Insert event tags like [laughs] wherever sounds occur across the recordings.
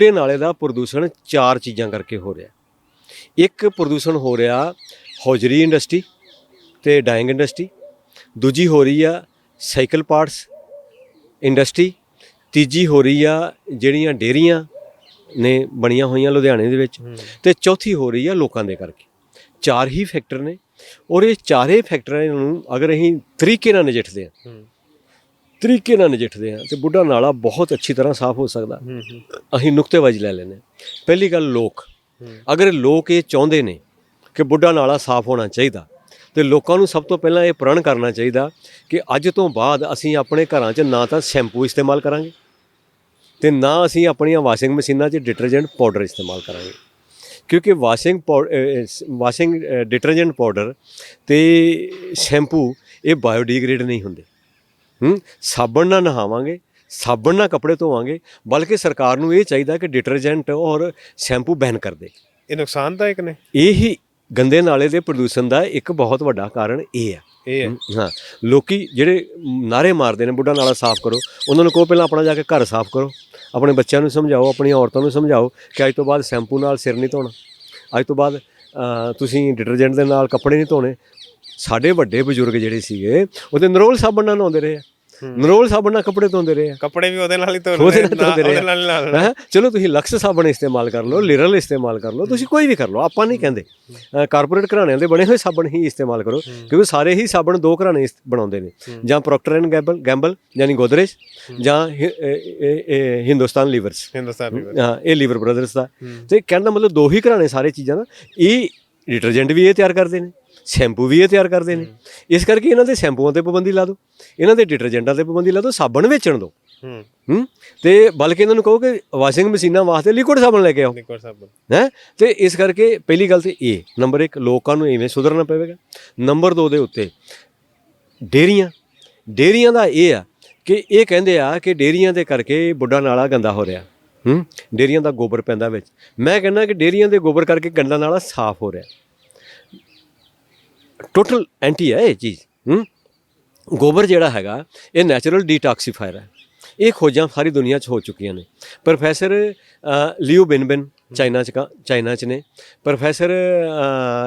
ਬੁੱਢੇ ਨਾਲੇ ਦਾ ਪ੍ਰਦੂਸ਼ਣ ਚਾਰ ਚੀਜ਼ਾਂ ਕਰਕੇ ਹੋ ਰਿਹਾ। ਇੱਕ ਪ੍ਰਦੂਸ਼ਣ ਹੋ ਰਿਹਾ ਹੌਜਰੀ ਇੰਡਸਟਰੀ ਤੇ ਡਾਈਂਗ ਇੰਡਸਟਰੀ। ਦੂਜੀ ਹੋ ਰਹੀ ਆ ਸਾਈਕਲ ਪਾਰਟਸ ਇੰਡਸਟਰੀ। ਤੀਜੀ ਹੋ ਰਹੀ ਆ ਜਿਹੜੀਆਂ ਡੇਰੀਆਂ ਨੇ ਬਣੀਆਂ ਹੋਈਆਂ ਲੁਧਿਆਣੇ ਦੇ ਵਿੱਚ। ਤੇ ਚੌਥੀ ਹੋ ਰਹੀ ਆ ਲੋਕਾਂ ਦੇ ਕਰਕੇ। ਚਾਰ ਹੀ ਫੈਕਟਰ ਨੇ ਔਰ ਇਹ ਚਾਰੇ ਫੈਕਟਰਾਂ ਨੂੰ ਅਗਰ ਅਸੀਂ ਤਰੀਕੇ ਨਾਲ ਨਜਿੱਠਦੇ ਹਾਂ। ਤਰੀਕੇ ਨਾਲ ਨਜਿੱਠਦੇ ਹਾਂ ਤੇ ਬੁੱਢਾ ਨਾਲਾ ਬਹੁਤ ਅੱਛੀ ਤਰ੍ਹਾਂ ਸਾਫ਼ ਹੋ ਸਕਦਾ। ਅਸੀਂ ਨੁਕਤੇਬਾਜ਼ੀ ਲੈ ਲੈਨੇ ਪਹਿਲੀ ਗੱਲ ਲੋਕ। ਅਗਰ ਲੋਕ ਇਹ ਚਾਹੁੰਦੇ ਨੇ ਕਿ ਬੁੱਢਾ ਨਾਲਾ ਸਾਫ਼ ਹੋਣਾ ਚਾਹੀਦਾ ਤੇ ਲੋਕਾਂ ਨੂੰ ਸਭ ਤੋਂ ਪਹਿਲਾਂ ਇਹ ਪ੍ਰਣ ਕਰਨਾ ਚਾਹੀਦਾ ਕਿ ਅੱਜ ਤੋਂ ਬਾਅਦ ਅਸੀਂ ਆਪਣੇ ਘਰਾਂ 'ਚ ਨਾ ਤਾਂ ਸ਼ੈਂਪੂ ਇਸਤੇਮਾਲ ਕਰਾਂਗੇ ਤੇ ਨਾ ਅਸੀਂ ਆਪਣੀਆਂ ਵਾਸ਼ਿੰਗ ਮਸ਼ੀਨਾਂ 'ਚ ਡਿਟਰਜੈਂਟ ਪਾਊਡਰ ਇਸਤੇਮਾਲ ਕਰਾਂਗੇ। ਕਿਉਂਕਿ ਵਾਸ਼ਿੰਗ ਵਾਸ਼ਿੰਗ ਡਿਟਰਜੈਂਟ ਪਾਊਡਰ ਤੇ ਸ਼ੈਂਪੂ ਇਹ ਬਾਇਓਡੀਗ੍ਰੇਡ ਨਹੀਂ ਹੁੰਦੇ। ਹੂੰ? ਸਾਬਣ ਨਾਲ ਨਹਾਵਾਂਗੇ ਸਾਬਣ ਨਾਲ ਕੱਪੜੇ ਧੋਵਾਂਗੇ ਬਲਕਿ ਸਰਕਾਰ ਨੂੰ ਇਹ ਚਾਹੀਦਾ ਕਿ ਡਿਟਰਜੈਂਟ ਔਰ ਸ਼ੈਂਪੂ ਬੈਨ ਕਰ ਦੇ। ਇਹ ਨੁਕਸਾਨਦਾਇਕ ਨੇ? ਇਹ ਹੀ ਗੰਦੇ ਨਾਲੇ ਦੇ ਪ੍ਰਦੂਸ਼ਣ ਦਾ ਇੱਕ ਬਹੁਤ ਵੱਡਾ ਕਾਰਨ ਇਹ ਹੈ। ਇਹ ਹੈ। ਹਾਂ? ਲੋਕੀ ਜਿਹੜੇ ਨਾਰੇ ਮਾਰਦੇ ਨੇ ਬੁੱਢਾ ਨਾਲਾ ਸਾਫ਼ ਕਰੋ ਉਹਨਾਂ ਨੂੰ ਕਹੋ ਪਹਿਲਾਂ ਆਪਣਾ ਜਾ ਕੇ ਘਰ ਸਾਫ਼ ਕਰੋ ਆਪਣੇ ਬੱਚਿਆਂ ਨੂੰ ਸਮਝਾਓ ਆਪਣੀਆਂ ਔਰਤਾਂ ਨੂੰ ਸਮਝਾਓ ਕਿ ਅੱਜ ਤੋਂ ਬਾਅਦ ਸ਼ੈਂਪੂ ਨਾਲ ਸਿਰ ਨਹੀਂ ਧੋਣਾ। ਅੱਜ ਤੋਂ ਬਾਅਦ ਤੁਸੀਂ ਡਿਟਰਜੈਂਟ ਦੇ ਨਾਲ ਕੱਪੜੇ ਨਹੀਂ ਧੋਣੇ। ਸਾਡੇ ਵੱਡੇ ਬਜ਼ੁਰਗ ਜਿਹੜੇ ਸੀਗੇ ਉਹਦੇ ਨਰੋਲ ਸਾਬਣ ਨਾਲ ਨਹਾਉਂਦੇ ਰਹੇ ਆ। ਨਰੋਲ ਸਾਬਣ ਨਾਲ ਕੱਪੜੇ ਧੋਂਦੇ ਰਹੇ ਆ। ਕੱਪੜੇ ਵੀ ਉਹਦੇ ਨਾਲ ਹੀ ਧੋ ਉਹਦੇ ਨਾਲ ਧੋਂਦੇ ਰਹੇ ਉਹਦੇ ਨਾਲ ਹੀ ਲਾ ਲੈਣਾ। ਹੈਂ? ਚਲੋ ਤੁਸੀਂ ਲਕਸ ਸਾਬਣ ਇਸਤੇਮਾਲ ਕਰ ਲਓ ਲਿਰਲ ਇਸਤੇਮਾਲ ਕਰ ਲਓ ਤੁਸੀਂ ਕੋਈ ਵੀ ਕਰ ਲਓ ਆਪਾਂ ਨਹੀਂ ਕਹਿੰਦੇ। ਕਾਰਪੋਰੇਟ ਘਰਾਣਿਆਂ ਦੇ ਬਣੇ ਹੋਏ ਸਾਬਣ ਹੀ ਇਸਤੇਮਾਲ ਕਰੋ ਕਿਉਂਕਿ ਸਾਰੇ ਹੀ ਸਾਬਣ ਦੋ ਘਰਾਣੇ ਬਣਾਉਂਦੇ ਨੇ। ਜਾਂ ਪ੍ਰੋਕਟਰ ਐਂਡ ਗੈਂਬਲ ਗੈਂਬਲ ਯਾਨੀ ਗੋਦਰੇਜ ਜਾਂ ਹਿੰਦੁਸਤਾਨ ਲੀਵਰਸ। ਹਿੰਦੁਸਤਾਨ ਵੀ ਹਾਂ ਇਹ ਲੀਵਰ ਬ੍ਰਦਰਸ ਦਾ। ਤੇ ਕਹਿਣ ਦਾ ਮਤਲਬ ਦੋ ਹੀ ਘਰਾਣੇ ਸਾਰੇ ਚੀਜ਼ਾਂ ਦਾ ਇਹ ਡਿਟਰਜੈਂਟ ਵੀ ਇਹ ਤਿਆਰ ਕਰਦੇ ਨੇ। ਸ਼ੈਂਪੂ ਵੀ ਇਹ ਤਿਆਰ ਕਰਦੇ ਨੇ। ਇਸ ਕਰਕੇ ਇਹਨਾਂ ਦੇ ਸ਼ੈਂਪੂਆਂ ਤੇ ਪਾਬੰਦੀ ਲਾ ਦਿਓ। ਇਹਨਾਂ ਦੇ ਡਿਟਰਜੈਂਟਾਂ ਤੇ ਪਾਬੰਦੀ ਲਾ ਦਿਓ। ਸਾਬਣ ਵੇਚਣ ਦਿਓ। ਹੂੰ। ਤੇ ਬਲਕਿ ਇਹਨਾਂ ਨੂੰ ਕਹੋ ਕਿ ਵਾਸ਼ਿੰਗ ਮਸ਼ੀਨਾਂ ਵਾਸਤੇ ਲਿਕੁਇਡ ਸਾਬਣ ਲੈ ਕੇ ਆਓ। ਨਿਕੋਰ ਸਾਬਣ। ਹੈ? ਤੇ ਇਸ ਕਰਕੇ ਪਹਿਲੀ ਗੱਲ ਤੇ ਇਹ ਨੰਬਰ 1 ਲੋਕਾਂ ਨੂੰ ਇਵੇਂ ਸੁਧਰਨਾ ਪਵੇਗਾ। ਨੰਬਰ 2 ਦੇ ਉੱਤੇ ਡੇਰੀਆਂ। ਡੇਰੀਆਂ ਦਾ ਇਹ ਆ ਕਿ ਇਹ ਕਹਿੰਦੇ ਆ ਕਿ ਡੇਰੀਆਂ ਦੇ ਕਰਕੇ ਬੁੱਢਾ ਨਾਲਾ ਗੰਦਾ ਹੋ ਰਿਹਾ। ਹੂੰ? ਡੇਰੀਆਂ ਦਾ ਗੋਬਰ ਪੈਂਦਾ ਵਿੱਚ। ਮੈਂ ਕਹਿੰਦਾ ਕਿ ਡੇਰੀਆਂ ਦੇ ਗੋਬਰ ਕਰਕੇ ਗੰਦਾ ਨਾਲਾ ਸਾਫ਼ ਹੋ ਰਿਹਾ। ਟੋਟਲ ਐਂਟੀ ਹੈ ਇਹ ਚੀਜ਼ ਹੂੰ? ਗੋਬਰ ਜਿਹੜਾ ਹੈਗਾ ਇਹ ਨੈਚੁਰਲ ਡੀਟੌਕਸੀਫਾਇਰ ਹੈ। ਇਹ ਖੋਜਾਂ ਸਾਰੀ ਦੁਨੀਆ 'ਚ ਹੋ ਚੁੱਕੀਆਂ ਨੇ। ਪ੍ਰੋਫੈਸਰ ਅ, ਲਿਊ ਬਿਨਬਿਨ ਚਾਈਨਾ 'ਚ ਕਾ- ਚਾਈਨਾ 'ਚ ਨੇ। ਪ੍ਰੋਫੈਸਰ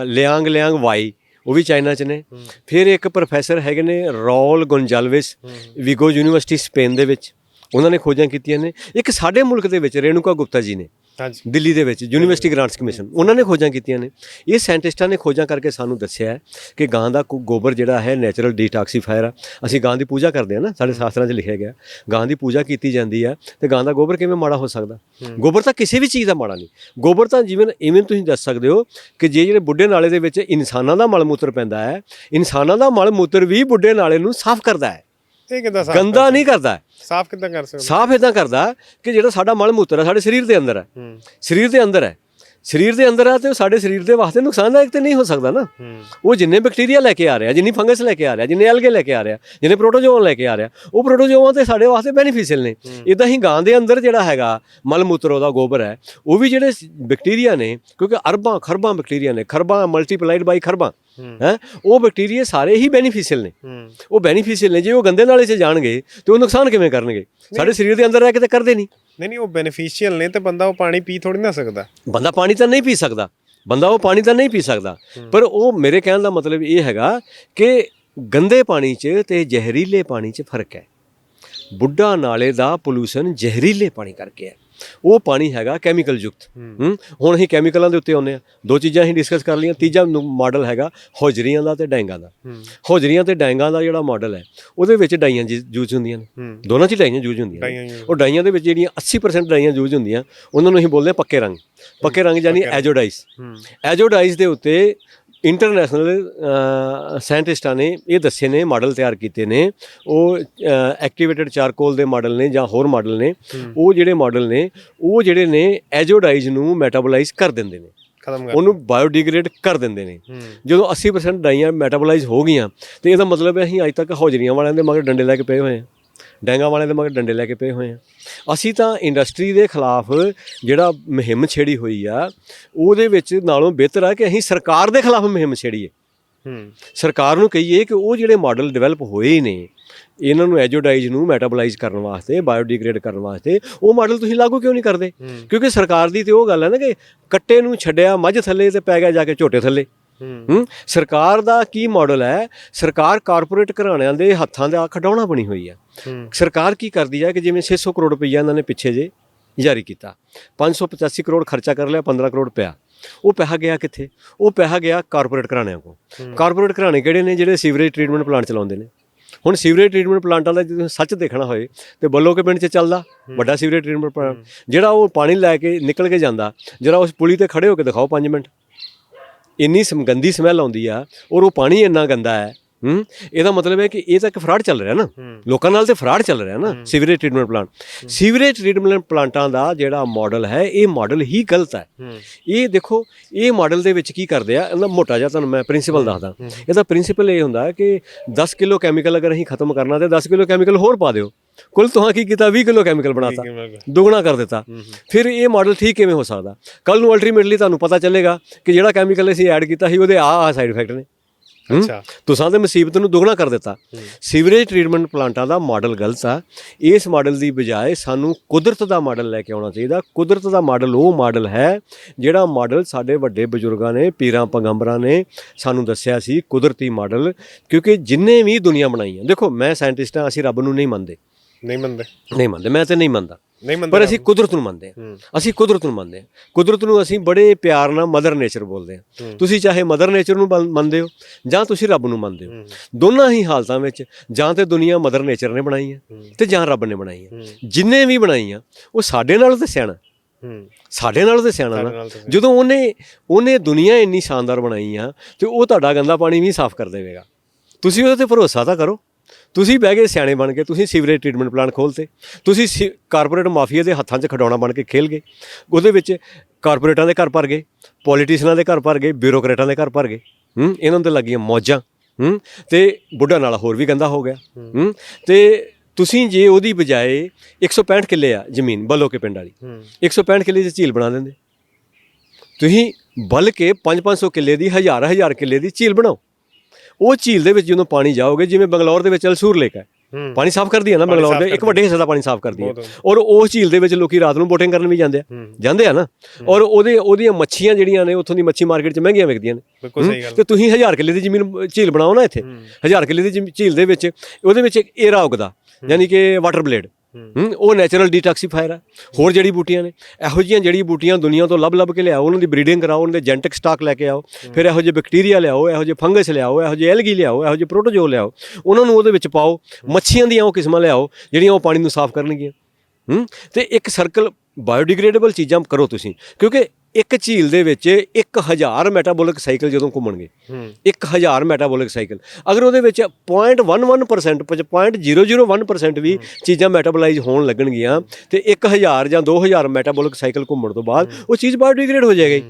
ਲਿਆਂਗ ਲਿਆਂਗ ਵਾਈ ਉਹ ਵੀ ਚਾਈਨਾ 'ਚ ਨੇ। ਫਿਰ ਇੱਕ ਪ੍ਰੋਫੈਸਰ ਹੈਗੇ ਨੇ Raul Gonzalves Vigo university Spain ਦੇ ਵਿੱਚ। ਉਹਨਾਂ ਨੇ ਖੋਜਾਂ ਕੀਤੀਆਂ ਨੇ। ਇੱਕ ਸਾਡੇ ਮੁਲਕ ਦੇ ਵਿੱਚ ਰੇਣੂਕਾ ਗੁਪਤਾ ਜੀ ਨੇ। ਹਾਂਜੀ। ਦਿੱਲੀ ਦੇ ਵਿੱਚ ਯੂਨੀਵਰਸਿਟੀ ਗ੍ਰਾਂਟਸ ਕਮਿਸ਼ਨ ਉਹਨਾਂ ਨੇ ਖੋਜਾਂ ਕੀਤੀਆਂ ਨੇ। ਇਹ ਸਾਇੰਟਿਸਟਾਂ ਨੇ ਖੋਜਾਂ ਕਰਕੇ ਸਾਨੂੰ ਦੱਸਿਆ ਹੈ ਕਿ ਗਾਂ ਦਾ ਕੋ- ਗੋਬਰ ਜਿਹੜਾ ਹੈ ਨੈਚੁਰਲ ਡੀਟੌਕਸੀਫਾਇਰ ਆ। ਅਸੀਂ ਗਾਂ ਦੀ ਪੂਜਾ ਕਰਦੇ ਹਾਂ ਨਾ ਸਾਡੇ ਸ਼ਾਸਤਰਾਂ 'ਚ ਲਿਖਿਆ ਗਿਆ। ਗਾਂ ਦੀ ਪੂਜਾ ਕੀਤੀ ਜਾਂਦੀ ਆ ਤੇ ਗਾਂ ਦਾ ਗੋਬਰ ਕਿਵੇਂ ਮਾੜਾ ਹੋ ਸਕਦਾ? ਗੋਬਰ ਤਾਂ ਕਿਸੇ ਵੀ ਚੀਜ਼ ਦਾ ਮਾੜਾ ਨਹੀਂ। ਗੋਬਰ ਤਾਂ ਜਿਵੇਂ ਇਵੇਂ ਤੁਸੀਂ ਦੱਸ ਸਕਦੇ ਹੋ ਕਿ ਜੇ ਜਿਹੜੇ ਬੁੱਢੇ ਨਾਲੇ ਦੇ ਵਿੱਚ ਇਨਸਾਨਾਂ ਦਾ ਮਲ ਮੂਤਰ ਪੈਂਦਾ ਹੈ ਇਨਸਾਨਾਂ ਦਾ ਮਲ ਮੂਤਰ ਵੀ ਬੁੱਢੇ ਨਾਲੇ ਨੂੰ ਸਾਫ਼ ਕਰਦਾ ਹੈ। ਇਹ ਕਿਦਾਂ ਸਾਫ਼ ਗੰਦਾ ਨਹੀਂ ਕਰਦਾ। ਸਾਫ਼ ਕਿਦਾਂ ਕਰ ਸਕਦੇ? ਸਾਫ਼ ਇਦਾਂ ਕਰਦਾ ਕਿ ਜਿਹੜਾ ਸਾਡਾ ਮਲ ਮੂਤਰ ਹੈ ਸਾਡੇ ਸਰੀਰ ਦੇ ਅੰਦਰ ਹੈ। ਸਰੀਰ ਦੇ ਅੰਦਰ ਹੈ ਸਰੀਰ ਦੇ ਅੰਦਰ ਆ ਤੇ ਉਹ ਸਾਡੇ ਸਰੀਰ ਦੇ ਵਾਸਤੇ ਨੁਕਸਾਨਦਾਇਕ ਤੇ ਨਹੀਂ ਹੋ ਸਕਦਾ ਨਾ। ਉਹ ਜਿੰਨੇ ਬੈਕਟੀਰੀਆ ਲੈ ਕੇ ਆ ਰਿਹਾ ਜਿੰਨੀ ਫੰਗਸ ਲੈ ਕੇ ਆ ਰਿਹਾ ਜਿੰਨੇ ਐਲਗੇ ਲੈ ਕੇ ਆ ਰਿਹਾ ਜਿੰਨੇ ਪ੍ਰੋਟੋਜੋਨ ਲੈ ਕੇ ਆ ਰਿਹਾ ਉਹ ਪ੍ਰੋਟੋਜੋਆਂ ਤੇ ਸਾਡੇ ਵਾਸਤੇ ਬੈਨੀਫੀਸ਼ੀਅਲ ਨੇ। ਇਦਾਂ ਹੀ ਗਾਂ ਦੇ ਅੰਦਰ ਜਿਹੜਾ ਹੈਗਾ ਮਲ ਮੂਤਰ ਉਹਦਾ ਗੋਬਰ ਹੈ ਉਹ ਵੀ ਜਿਹੜੇ ਬੈਕਟੀਰੀਆ ਨੇ ਕਿਉਂਕਿ ਅਰਬਾਂ ਖਰਬਾਂ ਬੈਕਟੀਰੀਆ ਨੇ ਖਰਬਾਂ ਮਲਟੀਪਲਾਈਡ ਬਾਈ ਖਰਬਾਂ। ਹੈ। ਉਹ ਬੈਕਟੀਰੀਆ ਸਾਰੇ ਹੀ ਬੈਨੀਫੀਸ਼ੀਅਲ ਨੇ। ਉਹ ਬੈਨੀਫੀਸ਼ੀਅਲ ਨੇ ਜੇ ਉਹ ਗੰਦੇ ਨਾਲੇ 'ਚ ਜਾਣਗੇ ਤੇ ਉਹ ਨੁਕਸਾਨ ਕਿਵੇਂ ਕਰਨਗੇ? ਸਾਡੇ ਸਰੀਰ ਦੇ ਅੰਦਰ ਰਹਿ ਕੇ ਤਾਂ ਕਰਦੇ ਨਹੀਂ। ਨਹੀਂ ਨਹੀਂ ਉਹ ਬੈਨੀਫੀਸ਼ੀਅਲ ਨੇ ਤੇ ਬੰਦਾ ਉਹ ਪਾਣੀ ਪੀ ਥੋੜੀ ਨਾ ਸਕਦਾ। ਬੰਦਾ ਪਾਣੀ ਤਾਂ ਨਹੀਂ ਪੀ ਸਕਦਾ। ਬੰਦਾ ਉਹ ਪਾਣੀ ਤਾਂ ਨਹੀਂ ਪੀ ਸਕਦਾ। ਪਰ ਉਹ ਮੇਰੇ ਕਹਿਣ ਦਾ ਮਤਲਬ ਇਹ ਹੈਗਾ ਕਿ ਗੰਦੇ ਪਾਣੀ 'ਚ ਤੇ ਜ਼ਹਿਰੀਲੇ ਪਾਣੀ 'ਚ ਫ਼ਰਕ ਹੈ। ਬੁੱਢਾ ਨਾਲੇ ਦਾ ਪੋਲੂਸ਼ਨ ਜ਼ਹਿਰੀਲੇ ਪਾਣੀ ਕਰਕੇ ਹੈ। ਉਹ ਪਾਣੀ ਹੈਗਾ ਕੈਮੀਕਲ ਯੁਕਤ। ਹੂੰ। ਹੁਣ ਅਸੀਂ ਕੈਮੀਕਲਾਂ ਦੇ ਉੱਤੇ ਆਉਂਦੇ ਆ ਦੋ ਚੀਜ਼ਾਂ ਅਸੀਂ ਡਿਸਕਸ ਕਰ ਲਈਆਂ। ਤੀਜਾ ਮਾਡਲ ਹੈਗਾ ਹੋਜਰੀਆਂ ਦਾ ਤੇ ਡੈਂਗਾਂ ਦਾ। ਹੋਜਰੀਆਂ ਤੇ ਡੈਂਗਾਂ ਦਾ ਜਿਹੜਾ ਮਾਡਲ ਹੈ ਉਹਦੇ ਵਿੱਚ ਡਾਈਆਂ ਯੂਜ਼ ਹੁੰਦੀਆਂ ਨੇ। ਦੋਨਾਂ 'ਚ ਡਾਈਆਂ ਯੂਜ਼ ਹੁੰਦੀਆਂ ਉਹ ਡਾਈਆਂ ਦੇ ਵਿੱਚ ਜਿਹੜੀਆਂ 80% ਡਾਈਆਂ ਯੂਜ਼ ਹੁੰਦੀਆਂ ਉਹਨਾਂ ਨੂੰ ਅਸੀਂ ਬੋਲਦੇ ਹਾਂ ਪੱਕੇ ਰੰਗ। ਪੱਕੇ ਰੰਗ ਯਾਨੀ ਐਜੋਡਾਈਜ਼ ਹੂੰ। ਐਜੋਡਾਈਜ਼ ਦੇ ਉੱਤੇ ਇੰਟਰਨੈਸ਼ਨਲ ਸਾਇੰਟਿਸਟਾਂ ਨੇ ਇਹ ਦੱਸੇ ਨੇ ਮਾਡਲ ਤਿਆਰ ਕੀਤੇ ਨੇ। ਉਹ ਐਕਟੀਵੇਟਡ ਚਾਰਕੋਲ ਦੇ ਮਾਡਲ ਨੇ ਜਾਂ ਹੋਰ ਮਾਡਲ ਨੇ। ਉਹ ਜਿਹੜੇ ਮਾਡਲ ਨੇ ਉਹ ਜਿਹੜੇ ਨੇ ਐਜੋਡਾਈਜ਼ ਨੂੰ ਮੈਟਾਬੋਲਾਈਜ਼ ਕਰ ਦਿੰਦੇ ਨੇ। ਖਤਮ ਕਰ ਉਹਨੂੰ ਬਾਇਓਡੀਗ੍ਰੇਡ ਕਰ ਦਿੰਦੇ ਨੇ। ਜਦੋਂ 80% ਡਾਈਆਂ ਮੈਟਾਬੋਲਾਈਜ਼ ਹੋ ਗਈਆਂ ਤੇ ਇਹਦਾ ਮਤਲਬ ਹੈ ਅਸੀਂ ਅੱਜ ਤੱਕ ਹੌਜਰੀਆਂ ਵਾਲਿਆਂ ਦੇ ਮਗਰ ਡੰਡੇ ਲੈ ਕੇ ਪਏ ਹੋਏ ਹਾਂ। ਡੈਂਗਾ ਵਾਲਿਆਂ ਦੇ ਮਗਰ ਡੰਡੇ ਲੈ ਕੇ ਪਏ ਹੋਏ ਹਾਂ ਅਸੀਂ ਤਾਂ ਇੰਡਸਟਰੀ ਦੇ ਖਿਲਾਫ ਜਿਹੜਾ ਮੁਹਿੰਮ ਛੇੜੀ ਹੋਈ ਆ ਉਹਦੇ ਵਿੱਚ ਨਾਲੋਂ ਬਿਹਤਰ ਆ ਕਿ ਅਸੀਂ ਸਰਕਾਰ ਦੇ ਖਿਲਾਫ ਮੁਹਿੰਮ ਛੇੜੀਏ। ਹੂੰ। ਸਰਕਾਰ ਨੂੰ ਕਹੀਏ ਕਿ ਉਹ ਜਿਹੜੇ ਮਾਡਲ ਡਿਵੈਲਪ ਹੋਏ ਨੇ ਇਹਨਾਂ ਨੂੰ ਐਜੋਡਾਈਜ਼ ਨੂੰ ਮੈਟਾਬੋਲਾਈਜ਼ ਕਰਨ ਵਾਸਤੇ ਬਾਇਓਡੀਗ੍ਰੇਡ ਕਰਨ ਵਾਸਤੇ ਉਹ ਮਾਡਲ ਤੁਸੀਂ ਲਾਗੂ ਕਿਉਂ ਨਹੀਂ ਕਰਦੇ? ਕਿਉਂਕਿ ਸਰਕਾਰ ਦੀ ਤੇ ਉਹ ਗੱਲ ਹੈ ਨਾ ਕਿ ਕੱਟੇ ਨੂੰ ਛੱਡਿਆ ਮੱਝ ਥੱਲੇ ਤੇ ਪੈ ਗਿਆ ਜਾ ਕੇ ਝੋਟੇ ਥੱਲੇ। ਹੂੰ। ਸਰਕਾਰ ਦਾ ਕੀ ਮਾਡਲ ਹੈ? ਸਰਕਾਰ ਕਾਰਪੋਰੇਟ ਘਰਾਣਿਆਂ ਦੇ ਹੱਥਾਂ ਦਾ ਖਡਾਉਣਾ ਬਣੀ ਹੋਈ ਹੈ। ਸਰਕਾਰ ਕੀ ਕਰਦੀ ਹੈ ਕਿ ਜਿਵੇਂ 600 ਕਰੋੜ ਰੁਪਈਆ ਇਹਨਾਂ ਨੇ ਪਿੱਛੇ ਜੇ ਜਾਰੀ ਕੀਤਾ। 585 ਕਰੋੜ ਖਰਚਾ ਕਰ ਲਿਆ 15 ਕਰੋੜ ਪਿਆ। ਉਹ ਪੈਸਾ ਗਿਆ ਕਿੱਥੇ? ਉਹ ਪੈਸਾ ਗਿਆ ਕਾਰਪੋਰੇਟ ਘਰਾਣਿਆਂ ਕੋ ਹੂੰ। ਕਾਰਪੋਰੇਟ ਘਰਾਣੇ ਕਿਹੜੇ ਨੇ? ਜਿਹੜੇ ਸੀਵਰੇਜ ਟ੍ਰੀਟਮੈਂਟ ਪਲਾਂਟ ਚਲਾਉਂਦੇ ਨੇ। ਹੁਣ ਸੀਵਰੇਜ ਟ੍ਰੀਟਮੈਂਟ ਪਲਾਂਟਾਂ ਦਾ ਜਦੋਂ ਸੱਚ ਦੇਖਣਾ ਹੋਏ ਤੇ ਬੱਲੋ ਕੇ ਪਿੰਡ 'ਚ ਚੱਲਦਾ ਵੱਡਾ ਸੀਵਰੇਜ ਟ੍ਰੀਟਮੈਂਟ ਪਲਾਂਟ ਜਿਹੜਾ ਉਹ ਪਾਣੀ ਲੈ ਕੇ ਨਿਕਲ ਕੇ ਜਾਂਦਾ ਜਰਾ ਉਸ ਪੁਲੀ ਤੇ ਖੜੇ ਹੋ ਕੇ ਦਿਖਾਓ 5 ਮਿੰਟ। ਇੰਨੀ ਸਮ- ਗੰਦੀ ਸਮੈਲ ਆਉਂਦੀ ਆ ਔਰ ਉਹ ਪਾਣੀ ਇੰਨਾ ਗੰਦਾ ਹੈ ਹੂੰ? ਇਹਦਾ ਮਤਲਬ ਹੈ ਕਿ ਇਹ ਤਾਂ ਇੱਕ ਫਰਾਡ ਚੱਲ ਰਿਹਾ ਨਾ। ਲੋਕਾਂ ਨਾਲ ਤੇ ਫਰਾਡ ਚੱਲ ਰਿਹਾ ਨਾ sewerage treatment plant. Sewerage treatment ਪਲਾਂਟਾਂ ਦਾ ਜਿਹੜਾ ਮਾਡਲ ਹੈ ਇਹ ਮਾਡਲ ਹੀ ਗਲਤ ਹੈ। ਇਹ ਦੇਖੋ ਇਹ ਮਾਡਲ ਦੇ ਵਿੱਚ ਕੀ ਕਰਦੇ ਆ ਇਹਦਾ ਮੋਟਾ ਜਿਹਾ ਤੁਹਾਨੂੰ ਮੈਂ ਪ੍ਰਿੰਸੀਪਲ ਦੱਸਦਾ। ਇਹਦਾ ਪ੍ਰਿੰਸੀਪਲ ਇਹ ਹੁੰਦਾ ਹੈ ਕਿ 10 ਕਿਲੋ ਕੈਮੀਕਲ ਅਗਰ ਅਸੀਂ ਖਤਮ ਕਰਨਾ ਤੇ 10 ਕਿਲੋ ਕੈਮੀਕਲ ਹੋਰ ਪਾ ਦਿਓ। ਕੁੱਲ ਤੁਹਾਂ ਕੀ ਕੀਤਾ? 20 ਕਿਲੋ ਕੈਮੀਕਲ ਬਣਾਤਾ। ਦੁੱਗਣਾ ਕਰ ਦਿੱਤਾ। ਫਿਰ ਇਹ ਮਾਡਲ ਠੀਕ ਕਿਵੇਂ ਹੋ ਸਕਦਾ? ਕੱਲ ਨੂੰ ਅਲਟੀਮੇਟਲੀ ਤੁਹਾਨੂੰ ਪਤਾ ਚੱਲੇਗਾ ਕਿ ਜਿਹੜਾ ਕੈਮੀਕਲ ਅਸੀਂ ਐਡ ਕੀਤਾ ਸੀ ਉਹਦੇ ਆਹ ਆਹ ਸਾਈਡ ਇਫੈਕਟ ਨੇ? ਅੱਛਾ। ਤੁਸਾਂ ਤੇ ਮੁਸੀਬਤ ਨੂੰ ਦੁੱਗਣਾ ਕਰ ਦਿੱਤਾ। ਸੀਵਰੇਜ ਟ੍ਰੀਟਮੈਂਟ ਪਲਾਂਟਾਂ ਦਾ ਮਾਡਲ ਗਲਤ ਆ। ਇਸ ਮਾਡਲ ਦੀ ਬਜਾਏ ਸਾਨੂੰ ਕੁਦਰਤ ਦਾ ਮਾਡਲ ਲੈ ਕੇ ਆਉਣਾ ਚਾਹੀਦਾ। ਕੁਦਰਤ ਦਾ ਮਾਡਲ ਉਹ ਮਾਡਲ ਹੈ ਜਿਹੜਾ ਮਾਡਲ ਸਾਡੇ ਵੱਡੇ ਬਜ਼ੁਰਗਾਂ ਨੇ ਪੀਰਾਂ ਪਗੰਬਰਾਂ ਨੇ ਸਾਨੂੰ ਦੱਸਿਆ ਸੀ ਕੁਦਰਤੀ ਮਾਡਲ। ਕਿਉਂਕਿ ਜਿੰਨੇ ਵੀ ਦੁਨੀਆ ਬਣਾਈ ਆ ਦੇਖੋ ਮੈਂ ਸਾਇੰਟਿਸਟ ਹਾਂ ਅਸੀਂ ਰੱਬ ਨੂੰ ਨਹੀਂ ਮੰਨਦੇ। ਨਹੀਂ ਮੰਨਦੇ। ਨਹੀਂ ਮੰਨਦੇ ਮੈਂ ਤੇ ਨਹੀਂ ਮੰਨਦਾ। ਨਹੀਂ ਮੰਨਦੇ ਪਰ ਅਸੀਂ ਕੁਦਰਤ ਨੂੰ ਮੰਨਦੇ ਹਾਂ। ਅਸੀਂ ਕੁਦਰਤ ਨੂੰ ਮੰਨਦੇ ਹਾਂ। ਕੁਦਰਤ ਨੂੰ ਅਸੀਂ ਬੜੇ ਪਿਆਰ ਨਾਲ ਮਦਰ ਨੇਚਰ ਬੋਲਦੇ ਹਾਂ। ਤੁਸੀਂ ਚਾਹੇ ਮਦਰ ਨੇਚਰ ਨੂੰ ਮੰਨ- ਮੰਨਦੇ ਹੋ ਜਾਂ ਤੁਸੀਂ ਰੱਬ ਨੂੰ ਮੰਨਦੇ ਹੋ। ਦੋਨਾਂ ਹੀ ਹਾਲਤਾਂ ਵਿੱਚ ਜਾਂ ਤੇ ਦੁਨੀਆ ਮਦਰ ਨੇਚਰ ਨੇ ਬਣਾਈ ਹੈ। ਤੇ ਜਾਂ ਰੱਬ ਨੇ ਬਣਾਈ ਹੈ। ਜਿੰਨੇ ਵੀ ਬਣਾਈਆਂ ਉਹ ਸਾਡੇ ਨਾਲੋਂ ਤੇ ਸਿਆਣਾ। ਸਾਡੇ ਨਾਲੋਂ ਤੇ ਸਿਆਣਾ ਨਾ। ਜਦੋਂ ਉਹਨੇ ਉਹਨੇ ਦੁਨੀਆ ਇੰਨੀ ਸ਼ਾਨਦਾਰ ਬਣਾਈ ਆ ਤੇ ਉਹ ਤੁਹਾਡਾ ਗੰਦਾ ਪਾਣੀ ਵੀ ਸਾਫ਼ ਕਰ ਦੇਵੇਗਾ। ਤੁਸੀਂ ਉਹਦੇ ਤੇ ਭਰੋਸਾ ਤਾਂ ਕਰੋ। ਤੁਸੀਂ ਬਹਿ ਗਏ ਸਿਆਣੇ ਬਣ ਕੇ ਤੁਸੀਂ ਸੀਵਰੇਜ ਟ੍ਰੀਟਮੈਂਟ ਪਲਾਂਟ ਖੋਲਤੇ ਤੁਸੀਂ ਕਾਰਪੋਰੇਟ ਮਾਫੀਆ ਦੇ ਹੱਥਾਂ 'ਚ ਖਡਾਉਣਾ ਬਣ ਕੇ ਖੇਲ ਗਏ। ਉਹਦੇ ਵਿੱਚ ਕਾਰਪੋਰੇਟਾਂ ਦੇ ਘਰ ਭਰ ਗਏ ਪੋਲੀਟੀਸ਼ੀਅਨਾਂ ਦੇ ਘਰ ਭਰ ਗਏ ਬਿਊਰੋਕਰੇਟਾਂ ਦੇ ਘਰ ਭਰ ਗਏ। ਹੂੰ ਇਹਨਾਂ ਤੇ ਲੱਗੀਆਂ ਮੌਜਾਂ। ਹੂੰ ਤੇ ਬੁੱਢਾ ਨਾਲ ਹੋਰ ਵੀ ਗੰਦਾ ਹੋ ਗਿਆ। ਹੂੰ ਤੇ ਤੁਸੀਂ ਜੇ ਉਹਦੀ ਬਜਾਏ 165 ਕਿੱਲੇ ਆ ਜ਼ਮੀਨ ਬਲੋ ਕੇ ਪਿੰਡ ਵਾਲੀ ਹੂੰ। 165 ਕਿੱਲੇ ਦੀ ਝੀਲ ਬਣਾ ਦਿੰਦੇ। ਤੁਸੀਂ ਬਲਕਿ 5-500 ਕਿੱਲੇ ਦੀ ਹਜ਼ਾਰ ਹਜ਼ਾਰ ਕਿੱਲੇ ਦੀ ਝੀਲ ਬਣਾਓ। ਉਹ ਝੀਲ ਦੇ ਵਿੱਚ ਜਦੋਂ ਪਾਣੀ ਜਾਓਗੇ ਜਿਵੇਂ ਬੰਗਲੌਰ ਦੇ ਵਿੱਚ ਅਲਸੂਰ ਲੇਕ ਹੈ ਪਾਣੀ ਸਾਫ਼ ਕਰਦੀ ਹੈ ਨਾ ਬੰਗਲੌਰ ਦੇ ਇੱਕ ਵੱਡੇ ਹਿੱਸੇ ਦਾ ਪਾਣੀ ਸਾਫ਼ ਕਰਦੀ ਹੈ। ਔਰ ਉਸ ਝੀਲ ਦੇ ਵਿੱਚ ਲੋਕੀ ਰਾਤ ਨੂੰ ਬੋਟਿੰਗ ਕਰਨ ਵੀ ਜਾਂਦੇ ਆ। ਜਾਂਦੇ ਆ ਨਾ। ਔਰ ਉਹਦੇ ਉਹਦੀਆਂ ਮੱਛੀਆਂ ਜਿਹੜੀਆਂ ਨੇ ਉੱਥੋਂ ਦੀ ਮੱਛੀ ਮਾਰਕੀਟ 'ਚ ਮਹਿੰਗੀਆਂ ਵਿਕਦੀਆਂ ਨੇ। ਬਿਲਕੁਲ ਸਹੀ ਗੱਲ। ਤੇ ਤੁਸੀਂ ਹਜ਼ਾਰ ਕਿੱਲੇ ਦੀ ਜ਼ਮੀਨ ਝੀਲ ਬਣਾਓ ਨਾ ਇੱਥੇ। ਹੂੰ। ਹਜ਼ਾਰ ਕਿੱਲੇ ਦੀ ਝੀਲ ਦੇ ਵਿੱਚ ਉਹਦੇ ਵਿੱਚ ਇੱਕ ਏਰਾ ਉਗਦਾ ਯਾਨੀ ਕਿ ਵਾਟਰ ਬਲੇਡ ਹੂੰ। ਹੂੰ ਉਹ ਨੈਚੁਰਲ ਡੀਟੌਕਸੀਫਾਇਰ ਆ ਹੋਰ ਜੜੀ ਬੂਟੀਆਂ ਨੇ। ਇਹੋ ਜਿਹੀਆਂ ਜੜੀ ਬੂਟੀਆਂ ਦੁਨੀਆ ਤੋਂ ਲੱਭ ਲੱਭ ਕੇ ਲਿਆਓ ਉਹਨਾਂ ਦੀ ਬਰੀਡਿੰਗ ਕਰਾਓ ਉਹਨਾਂ ਦੇ ਜੈਨੇਟਿਕ ਸਟਾਕ ਲੈ ਕੇ ਆਓ। ਫਿਰ ਇਹੋ ਜਿਹੇ ਬੈਕਟੀਰੀਆ ਲਿਆਓ ਇਹੋ ਜਿਹੇ ਫੰਗਸ ਲਿਆਓ ਇਹੋ ਜਿਹੇ ਐਲਗੀ ਲਿਆਓ ਇਹੋ ਜਿਹੇ ਪ੍ਰੋਟੋਜੋ ਲਿਆਓ। ਉਹਨਾਂ ਨੂੰ ਉਹਦੇ ਵਿੱਚ ਪਾਓ ਮੱਛੀਆਂ ਦੀਆਂ ਉਹ ਕਿਸਮਾਂ ਲਿਆਓ ਜਿਹੜੀਆਂ ਉਹ ਪਾਣੀ ਨੂੰ ਸਾਫ਼ ਕਰਨਗੀਆਂ। ਹੂੰ ਤੇ ਇੱਕ ਸਰਕਲ ਬਾਇਓਡੀਗ੍ਰੇਡੇਬਲ ਚੀਜ਼ਾਂ ਕਰੋ ਤੁਸੀਂ। ਕਿਉਂਕਿ ਇੱਕ ਝੀਲ ਦੇ ਵਿੱਚ 1000 ਮੈਟਾਬੋਲਿਕ ਸਾਈਕਲ ਜਦੋਂ ਘੁੰਮਣਗੇ ਹੂੰ। 1000 ਮੈਟਾਬੋਲਿਕ ਸਾਈਕਲ ਅਗਰ ਉਹਦੇ ਵਿੱਚ 0.11% ਕੁਝ 0.001% ਵੀ ਚੀਜ਼ਾਂ ਮੈਟਾਬੋਲਾਈਜ਼ ਹੋਣ ਲੱਗਣਗੀਆਂ ਤੇ 1000 ਜਾਂ 2000 ਮੈਟਾਬੋਲਿਕ ਸਾਈਕਲ ਘੁੰਮਣ ਤੋਂ ਬਾਅਦ ਉਹ ਚੀਜ਼ ਬਾਇਓਡੀਗ੍ਰੇਡ ਹੋ ਜਾਏਗੀ।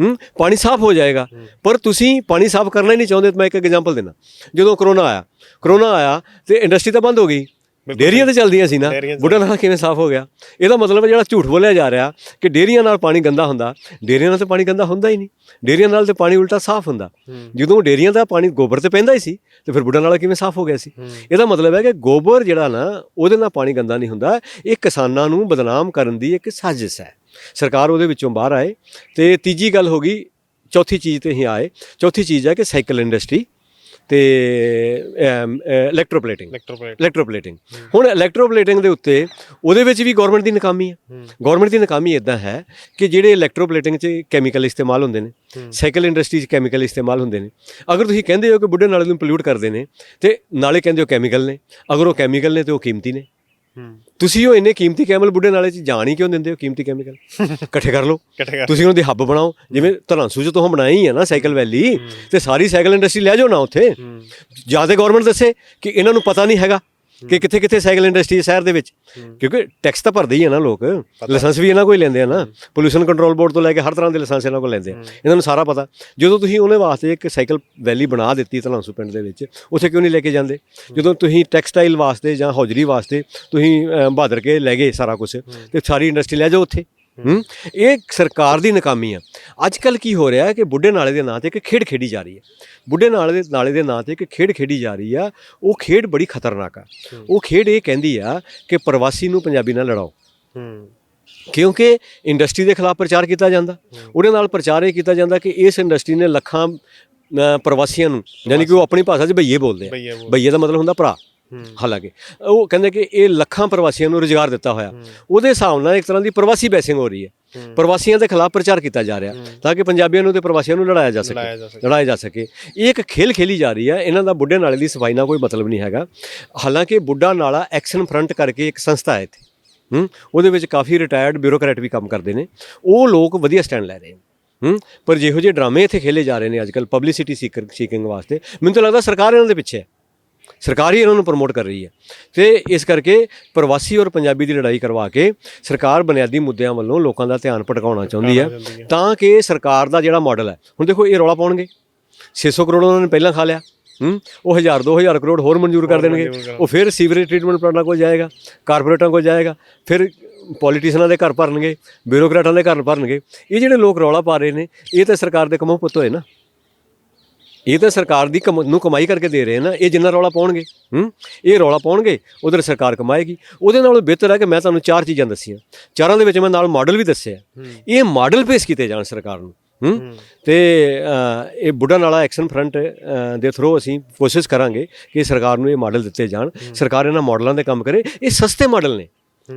ਹੂੰ। ਪਾਣੀ ਸਾਫ਼ ਹੋ ਜਾਏਗਾ। ਪਰ ਤੁਸੀਂ ਪਾਣੀ ਸਾਫ਼ ਕਰਨਾ ਹੀ ਨਹੀਂ ਚਾਹੁੰਦੇ ਤਾਂ ਮੈਂ ਇੱਕ ਐਗਜ਼ਾਮਪਲ ਦੇਣਾ ਜਦੋਂ ਕਰੋਨਾ ਆਇਆ ਕਰੋਨਾ ਆਇਆ ਤੇ ਇੰਡਸਟਰੀ ਤਾਂ ਬੰਦ ਹੋ ਗਈ। ਡੇਰੀਆਂ ਤੇ ਚੱਲਦੀਆਂ ਸੀ ਨਾ। ਡੇਅਰੀਆਂ ਬੁੱਢਾ ਨਾਲ ਕਿਵੇਂ ਸਾਫ਼ ਹੋ ਗਿਆ? ਇਹਦਾ ਮਤਲਬ ਹੈ ਜਿਹੜਾ ਝੂਠ ਬੋਲਿਆ ਜਾ ਰਿਹਾ ਕਿ ਡੇਰੀਆਂ ਨਾਲ ਪਾਣੀ ਗੰਦਾ ਹੁੰਦਾ। ਡੇਰੀਆਂ ਨਾਲ ਤੇ ਪਾਣੀ ਗੰਦਾ ਹੁੰਦਾ ਹੀ ਨਹੀਂ। ਡੇਰੀਆਂ ਨਾਲ ਤੇ ਪਾਣੀ ਉਲਟਾ ਸਾਫ਼ ਹੁੰਦਾ। ਜਦੋਂ ਡੇਰੀਆਂ ਦਾ ਪਾਣੀ ਗੋਬਰ ਤੇ ਪੈਂਦਾ ਹੀ ਸੀ ਤੇ ਫਿਰ ਬੁੱਢਾ ਨਾਲ ਕਿਵੇਂ ਸਾਫ਼ ਹੋ ਗਿਆ ਸੀ? ਇਹਦਾ ਮਤਲਬ ਹੈ ਕਿ ਗੋਬਰ ਜਿਹੜਾ ਨਾ ਉਹਦੇ ਨਾਲ ਪਾਣੀ ਗੰਦਾ ਨਹੀਂ ਹੁੰਦਾ। ਇਹ ਕਿਸਾਨਾਂ ਨੂੰ ਬਦਨਾਮ ਕਰਨ ਦੀ ਇੱਕ ਸਾਜ਼ਿਸ਼ ਹੈ। ਸਰਕਾਰ ਉਹਦੇ ਵਿੱਚੋਂ ਬਾਹਰ ਆਏ ਤੇ ਤੀਜੀ ਗੱਲ ਹੋ ਗਈ ਚੌਥੀ ਚੀਜ਼ ਤੇ ਹੀ ਆਏ। ਚੌਥੀ ਚੀਜ਼ ਹੈ ਕਿ ਸਾਈਕਲ ਇੰਡਸਟਰੀ। ਤੇ ਇਲੈਕਟ੍ਰੋਪਲੇਟਿੰਗ ਇਲੈਕਟ੍ਰੋਪਲੇਟ ਇਲੈਕਟ੍ਰੋਪਲੇਟਿੰਗ ਹੁਣ ਇਲੈਕਟ੍ਰੋਪਲੇਟਿੰਗ ਦੇ ਉੱਤੇ ਉਹਦੇ ਵਿੱਚ ਵੀ ਗਵਰਨਮੈਂਟ ਦੀ ਨਾਕਾਮੀ ਹੈ। ਗਵਰਨਮੈਂਟ ਦੀ ਨਾਕਾਮੀ ਇਦਾਂ ਹੈ ਕਿ ਜਿਹੜੇ ਇਲੈਕਟ੍ਰੋਪਲੇਟਿੰਗ 'ਚ ਕੈਮੀਕਲ ਇਸਤੇਮਾਲ ਹੁੰਦੇ ਨੇ। ਸਾਈਕਲ ਇੰਡਸਟਰੀ 'ਚ ਕੈਮੀਕਲ ਇਸਤੇਮਾਲ ਹੁੰਦੇ ਨੇ। ਅਗਰ ਤੁਸੀਂ ਕਹਿੰਦੇ ਹੋ ਕਿ ਬੁੱਢੇ ਨਾਲੇ ਨੂੰ ਪੋਲਿਊਟ ਕਰਦੇ ਨੇ ਤੇ ਨਾਲੇ ਕਹਿੰਦੇ ਹੋ ਕੈਮੀਕਲ ਨੇ। ਅਗਰ ਉਹ ਕੈਮੀਕਲ ਨੇ ਤੇ ਉਹ ਕੀਮਤੀ ਨੇ। ਤੁਸੀਂ ਉਹ ਇੰਨੇ ਕੀਮਤੀ ਕੈਮੀਕਲ ਬੁੱਢੇ ਨਾਲੇ 'ਚ ਜਾਣ ਹੀ ਕਿਉਂ ਦਿੰਦੇ ਹੋ ਕੀਮਤੀ [laughs] ਕੈਮੀਕਲ ਇਕੱਠੇ ਕਰ ਲਓ। ਤੁਸੀਂ ਉਹਨਾਂ ਦੀ ਹੱਬ ਬਣਾਓ। ਜਿਵੇਂ ਧਨਾਂਸੂ 'ਚ ਤੋਂ ਬਣਾਈ ਹੈ ਨਾ ਸਾਈਕਲ ਵੈਲੀ ਤੇ ਸਾਰੀ ਸਾਈਕਲ ਇੰਡਸਟਰੀ ਲੈ ਜਾਓ ਨਾ ਉੱਥੇ। ਹੂੰ। ਜਾਂ ਤੇ ਗਵਰਨਮੈਂਟ ਦੱਸੇ ਕਿ ਇਹਨਾਂ ਨੂੰ ਪਤਾ ਨਹੀਂ ਹੈਗਾ। ਕਿ ਕਿੱਥੇ ਕਿੱਥੇ ਸਾਈਕਲ ਇੰਡਸਟਰੀ ਹੈ ਸ਼ਹਿਰ ਦੇ ਵਿੱਚ। ਹੂੰ। ਕਿਉਂਕਿ ਟੈਕਸ ਤਾਂ ਭਰਦੇ ਹੀ ਆ ਨਾ ਲੋਕ। ਲਾਇਸੈਂਸ ਵੀ ਇਹਨਾਂ ਕੋਲ ਹੀ ਲੈਂਦੇ ਆ ਨਾ। ਪੋਲੂਸ਼ਨ ਕੰਟਰੋਲ ਬੋਰਡ ਤੋਂ ਲੈ ਕੇ ਹਰ ਤਰ੍ਹਾਂ ਦੇ ਲਾਇਸੈਂਸ ਇਹਨਾਂ ਕੋਲ ਲੈਂਦੇ ਆ। ਇਹਨਾਂ ਨੂੰ ਸਾਰਾ ਪਤਾ। ਜਦੋਂ ਤੁਸੀਂ ਉਹਨੇ ਵਾਸਤੇ ਇੱਕ ਸਾਈਕਲ ਵੈਲੀ ਬਣਾ ਦਿੱਤੀ ਧਲਾਂਸੂ ਪਿੰਡ ਦੇ ਵਿੱਚ ਉੱਥੇ ਕਿਉਂ ਨਹੀਂ ਲੈ ਕੇ ਜਾਂਦੇ? ਜਦੋਂ ਤੁਸੀਂ ਟੈਕਸਟਾਈਲ ਵਾਸਤੇ ਜਾਂ ਹੌਜਰੀ ਵਾਸਤੇ ਤੁਸੀਂ ਬਹਾਦਰ ਕੇ ਲੈ ਗਏ ਸਾਰਾ ਕੁਝ ਤੇ ਸਾਰੀ ਇੰਡਸਟਰੀ ਲੈ ਜਾਓ ਉੱਥੇ। ਹੂੰ। ਇਹ ਸਰਕਾਰ ਦੀ ਨਾਕਾਮੀ ਆ। ਅੱਜ ਕੱਲ ਕੀ ਹੋ ਰਿਹਾ ਹੈ ਕਿ ਬੁੱਢੇ ਨਾਲੇ ਦੇ ਨਾਂ ਤੇ ਇੱਕ ਖੇਡ ਖੇਡੀ ਜਾ ਰਹੀ ਹੈ। ਬੁੱਢੇ ਨਾਲੇ ਦੇ ਨਾਲੇ ਦੇ ਨਾਂ ਤੇ ਇੱਕ ਖੇਡ ਖੇਡੀ ਜਾ ਰਹੀ ਆ। ਉਹ ਖੇਡ ਬੜੀ ਖਤਰਨਾਕ ਆ। ਉਹ ਖੇਡ ਇਹ ਕਹਿੰਦੀ ਆ ਕਿ ਪ੍ਰਵਾਸੀ ਨੂੰ ਪੰਜਾਬੀ ਨਾਲ ਲੜਾਓ। ਹੂੰ। ਕਿਉਂਕਿ ਇੰਡਸਟਰੀ ਦੇ ਖਿਲਾਫ ਪ੍ਰਚਾਰ ਕੀਤਾ ਜਾਂਦਾ। ਉਹਦੇ ਨਾਲ ਪ੍ਰਚਾਰ ਇਹ ਕੀਤਾ ਜਾਂਦਾ ਕਿ ਇਸ ਇੰਡਸਟਰੀ ਨੇ ਲੱਖਾਂ ਪ੍ਰਵਾਸੀਆਂ ਨੂੰ ਯਾਨੀ ਕਿ ਉਹ ਆਪਣੀ ਭਾਸ਼ਾ 'ਚ ਭਈਏ ਬੋਲਦੇ ਆ। ਭਈਏ ਦਾ ਮਤਲਬ ਹੁੰਦਾ ਭਰਾ। ਹਾਲਾਂਕਿ ਉਹ ਕਹਿੰਦੇ ਕਿ ਇਹ ਲੱਖਾਂ ਪ੍ਰਵਾਸੀਆਂ ਨੂੰ ਰੁਜ਼ਗਾਰ ਦਿੱਤਾ ਹੋਇਆ। ਉਹਦੇ ਹਿਸਾਬ ਨਾਲ ਇੱਕ ਤਰ੍ਹਾਂ ਦੀ ਪ੍ਰਵਾਸੀ ਬੈਸਿੰਗ ਹੋ ਰਹੀ ਹੈ। ਪ੍ਰਵਾਸੀਆਂ ਦੇ ਖਿਲਾਫ ਪ੍ਰਚਾਰ ਕੀਤਾ ਜਾ ਰਿਹਾ ਤਾਂ ਕਿ ਪੰਜਾਬੀਆਂ ਨੂੰ ਤੇ ਪ੍ਰਵਾਸੀਆਂ ਨੂੰ ਲੜਾਇਆ ਜਾ ਸਕੇ। ਲੜਾਇਆ ਜਾ ਸਕੇ। ਇਹ ਇੱਕ ਖੇਲ ਖੇਲੀ ਜਾ ਰਹੀ ਹੈ। ਇਹਨਾਂ ਦਾ ਬੁੱਢੇ ਨਾਲੇ ਦੀ ਸਫ਼ਾਈ ਨਾਲ ਕੋਈ ਮਤਲਬ ਨਹੀਂ ਹੈਗਾ। ਹਾਲਾਂਕਿ ਬੁੱਢਾ ਨਾਲਾ ਐਕਸ਼ਨ ਫਰੰਟ ਕਰਕੇ ਇੱਕ ਸੰਸਥਾ ਹੈ ਇੱਥੇ। ਹੂੰ? ਉਹਦੇ ਵਿੱਚ ਕਾਫੀ ਰਿਟਾਇਰਡ ਬਿਊਰੋਕਰੇਟ ਵੀ ਕੰਮ ਕਰਦੇ ਨੇ। ਉਹ ਲੋਕ ਵਧੀਆ ਸਟੈਂਡ ਲੈ ਰਹੇ ਨੇ। ਹੂੰ? ਪਰ ਜਿਹੋ ਜਿਹੇ ਡਰਾਮੇ ਇੱਥੇ ਖੇਲੇ ਜਾ ਰਹੇ ਨੇ ਅੱਜਕੱਲ ਪਬਲਿਸਿਟੀ ਸੀਕਿੰਗ ਵਾਸਤੇ ਮੈਨੂੰ ਤਾਂ ਲੱਗਦਾ ਸਰਕਾਰ ਇਹਨਾਂ ਦੇ ਪਿੱਛੇ ਹੈ। ਸਰਕਾਰ ਹੀ ਇਹਨਾਂ ਨੂੰ ਪ੍ਰਮੋਟ ਕਰ ਰਹੀ ਹੈ। ਤੇ ਇਸ ਕਰਕੇ ਪ੍ਰਵਾਸੀ ਔਰ ਪੰਜਾਬੀ ਦੀ ਲੜਾਈ ਕਰਵਾ ਕੇ ਸਰਕਾਰ ਬੁਨਿਆਦੀ ਮੁੱਦਿਆਂ ਵੱਲੋਂ ਲੋਕਾਂ ਦਾ ਧਿਆਨ ਭਟਕਾਉਣਾ ਚਾਹੁੰਦੀ ਹੈ। ਤਾਂ ਕਿ ਸਰਕਾਰ ਦਾ ਜਿਹੜਾ ਮਾਡਲ ਹੈ ਹੁਣ ਦੇਖੋ ਇਹ ਰੌਲਾ ਪਾਉਣਗੇ। 600 ਕਰੋੜ ਉਹਨਾਂ ਨੇ ਪਹਿਲਾਂ ਖਾ ਲਿਆ। ਹੂੰ? ਉਹ 1000 2000 ਕਰੋੜ ਹੋਰ ਮਨਜ਼ੂਰ ਕਰ ਦੇਣਗੇ। ਉਹ ਫਿਰ ਸੀਵਰੇਜ ਟ੍ਰੀਟਮੈਂਟ ਪਲਾਂਟਾਂ ਕੋਲ ਜਾਏਗਾ ਕਾਰਪੋਰੇਟਾਂ ਕੋਲ ਜਾਏਗਾ ਫਿਰ ਪੋਲੀਟੀਸ਼ੀਅਨਾਂ ਦੇ ਘਰ ਭਰਨਗੇ ਬਿਊਰੋਕਰੇਟਾਂ ਦੇ ਘਰ ਭਰਨਗੇ। ਇਹ ਜਿਹੜੇ ਲੋਕ ਰੌਲਾ ਪਾ ਰਹੇ ਨੇ ਇਹ ਤਾਂ ਸਰਕਾਰ ਦੇ ਕਮੋਂ ਪੁੱਤ ਹੋਏ ਨਾ। ਇਹ ਤਾਂ ਸਰਕਾਰ ਦੀ ਕਮ- ਨੂੰ ਕਮਾਈ ਕਰਕੇ ਦੇ ਰਹੇ ਨਾ ਇਹ ਜਿੰਨਾ ਰੌਲਾ ਪਾਉਣਗੇ ਹੂੰ? ਇਹ ਰੌਲਾ ਪਾਉਣਗੇ ਉਧਰ ਸਰਕਾਰ ਕਮਾਏਗੀ। ਉਹਦੇ ਨਾਲੋਂ ਬਿਹਤਰ ਹੈ ਕਿ ਮੈਂ ਤੁਹਾਨੂੰ ਚਾਰ ਚੀਜ਼ਾਂ ਦੱਸੀਆਂ। ਚਾਰਾਂ ਦੇ ਵਿੱਚ ਮੈਂ ਨਾਲ ਮਾਡਲ ਵੀ ਦੱਸਿਆ। ਇਹ ਮਾਡਲ ਪੇਸ਼ ਕੀਤੇ ਜਾਣ ਸਰਕਾਰ ਨੂੰ ਹੂੰ? ਤੇ ਇਹ ਬੁੱਢਾ ਨਾਲਾ ਐਕਸ਼ਨ ਫਰੰਟ ਦੇ ਥਰੂ ਅਸੀਂ ਕੋਸ਼ਿਸ਼ ਕਰਾਂਗੇ ਕਿ ਸਰਕਾਰ ਨੂੰ ਇਹ ਮਾਡਲ ਦਿੱਤੇ ਜਾਣ। ਸਰਕਾਰ ਇਹਨਾਂ ਮਾਡਲਾਂ ਤੇ ਕੰਮ ਕਰੇ। ਇਹ ਸਸਤੇ ਮਾਡਲ ਨੇ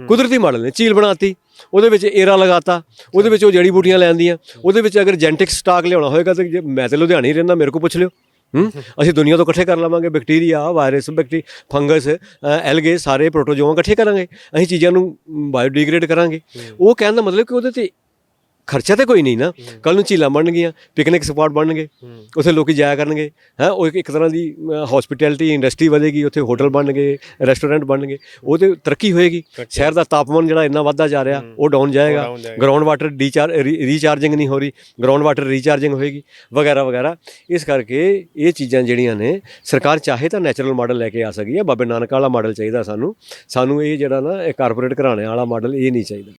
ਕੁਦਰਤੀ ਮਾਡਲ ਨੇ ਝੀਲ ਬਣਾਤੀ। ਉਹਦੇ ਵਿੱਚ ਏਰਾ ਲਗਾਤਾ ਉਹਦੇ ਵਿੱਚ ਉਹ ਜੜੀ ਬੂਟੀਆਂ ਲੈਂਦੀਆਂ ਉਹਦੇ ਵਿੱਚ ਅਗਰ ਜੈਨਟਿਕ ਸਟਾਕ ਲਿਆਉਣਾ ਹੋਏਗਾ ਤੇ ਜੇ ਮੈਂ ਤੇ ਲੁਧਿਆਣੇ ਹੀ ਰਹਿੰਦਾ ਮੇਰੇ ਕੋਲ ਪੁੱਛ ਲਿਓ। ਹੂੰ? ਅਸੀਂ ਦੁਨੀਆ ਤੋਂ ਇਕੱਠੇ ਕਰ ਲਵਾਂਗੇ ਬੈਕਟੀਰੀਆ ਵਾਇਰਸ ਬੈਕਟੀ ਫੰਗਸ ਐਲਗੇ ਸਾਰੇ ਪ੍ਰੋਟੋਜੋਆ ਇਕੱਠੇ ਕਰਾਂਗੇ। ਅਸੀਂ ਚੀਜ਼ਾਂ ਨੂੰ ਬਾਇਓਡੀਗ੍ਰੇਡ ਕਰਾਂਗੇ। ਉਹ ਕਹਿਣ ਦਾ ਮਤਲਬ ਕਿ ਉਹਦੇ ਤੇ ਖਰਚਾ ਤੇ ਕੋਈ ਨਹੀਂ ਨਾ। ਕੱਲ ਨੂੰ ਝੀਲਾਂ ਬਣਨਗੀਆਂ ਪਿਕਨਿਕ ਸਪਾਟ ਬਣਨਗੇ ਉੱਥੇ ਲੋਕੀ ਜਾਇਆ ਕਰਨਗੇ। ਹੈ ਉਹ ਇੱਕ- ਇੱਕ ਤਰ੍ਹਾਂ ਦੀ ਹਸਪਿਟੈਲਿਟੀ ਇੰਡਸਟਰੀ ਵਧੇਗੀ ਉੱਥੇ ਹੋਟਲ ਬਣਨਗੇ ਰੈਸਟੋਰੈਂਟ ਬਣਨਗੇ ਉਹ ਤੇ ਤਰੱਕੀ ਹੋਏਗੀ। ਸ਼ਹਿਰ ਦਾ ਤਾਪਮਾਨ ਜਿਹੜਾ ਇੰਨਾ ਵੱਧਦਾ ਜਾ ਰਿਹਾ ਉਹ ਡਾਊਨ ਜਾਏਗਾ। ਗਰਾਊਂਡ ਵਾਟਰ ਰੀਚਾਰਜਿੰਗ ਨਹੀਂ ਹੋ ਰਹੀ। ਗਰਾਊਂਡ ਵਾਟਰ ਰੀਚਾਰਜਿੰਗ ਹੋਏਗੀ ਵਗੈਰਾ ਵਗੈਰਾ। ਇਸ ਕਰਕੇ ਇਹ ਚੀਜ਼ਾਂ ਜਿਹੜੀਆਂ ਨੇ ਸਰਕਾਰ ਚਾਹੇ ਤਾਂ ਨੈਚੁਰਲ ਮਾਡਲ ਲੈ ਕੇ ਆ ਸਕਦੀ ਹੈ। ਬਾਬੇ ਨਾਨਕ ਵਾਲਾ ਮਾਡਲ ਚਾਹੀਦਾ ਸਾਨੂੰ। ਸਾਨੂੰ ਇਹ ਜਿਹੜਾ ਨਾ ਇਹ ਕਾਰਪੋਰੇਟ ਘਰਾਣੇ ਵਾਲਾ ਮਾਡਲ ਇਹ ਨਹੀਂ ਚਾਹੀਦਾ।